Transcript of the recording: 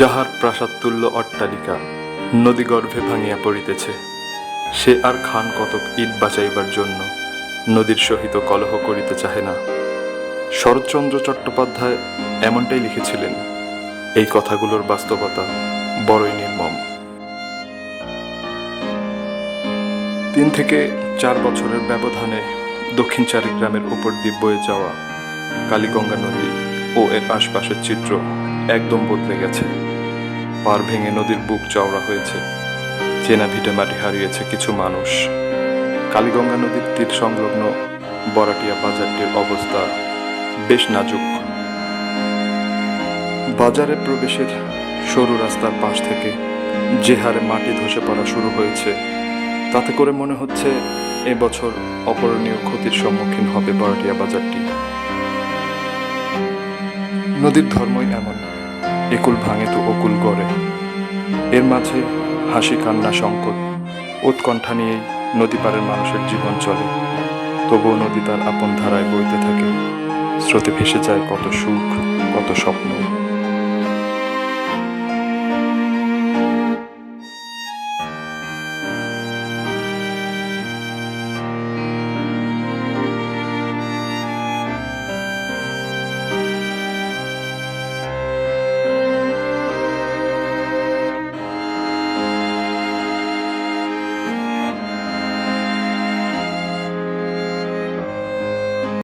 যাহার প্রাসাদতুল্য অট্টালিকা নদীগর্ভে ভাঙিয়া পড়িতেছে, সে আর খান কতক ইট বাঁচাইবার জন্য নদীর সহিত কলহ করিতে চাহে না। শরৎচন্দ্র চট্টোপাধ্যায় এমনটাই লিখেছিলেন, এই কথাগুলোর বাস্তবতা বড়ই নির্মম। তিন থেকে চার বছরের ব্যবধানে দক্ষিণ চারিগ্রামের উপর দিয়ে বয়ে যাওয়া কালীগঙ্গা নদী ও এর আশপাশের চিত্র একদম বদলে গেছে। পার ভেঙে নদীর বুক চওড়া হয়েছে। চেনা ভিটে মাটি হারিয়েছে কিছু মানুষ। কালীগঙ্গা নদীর তীর সংলগ্ন বরাটিয়া বাজারটির অবস্থা বেশ নাজুক। বাজারে প্রবেশের সরু রাস্তার পাশ থেকে যে হারে মাটি ধসে পড়া শুরু হয়েছে, তাতে করে মনে হচ্ছে এবছর অপরণীয় ক্ষতির সম্মুখীন হবে বরাটিয়া বাজারটি। নদীর ধর্মই এমন। একুল ভাঙে তো অকুল গড়ে। এর মাঝে হাসি কান্না সংকট উৎকণ্ঠা নিয়েই নদী পাড়ের মানুষের জীবন চলে। তবুও নদী তার আপন ধারায় বইতে থাকে। স্রোতে ভেসে যায় কত সুখ, কত স্বপ্ন।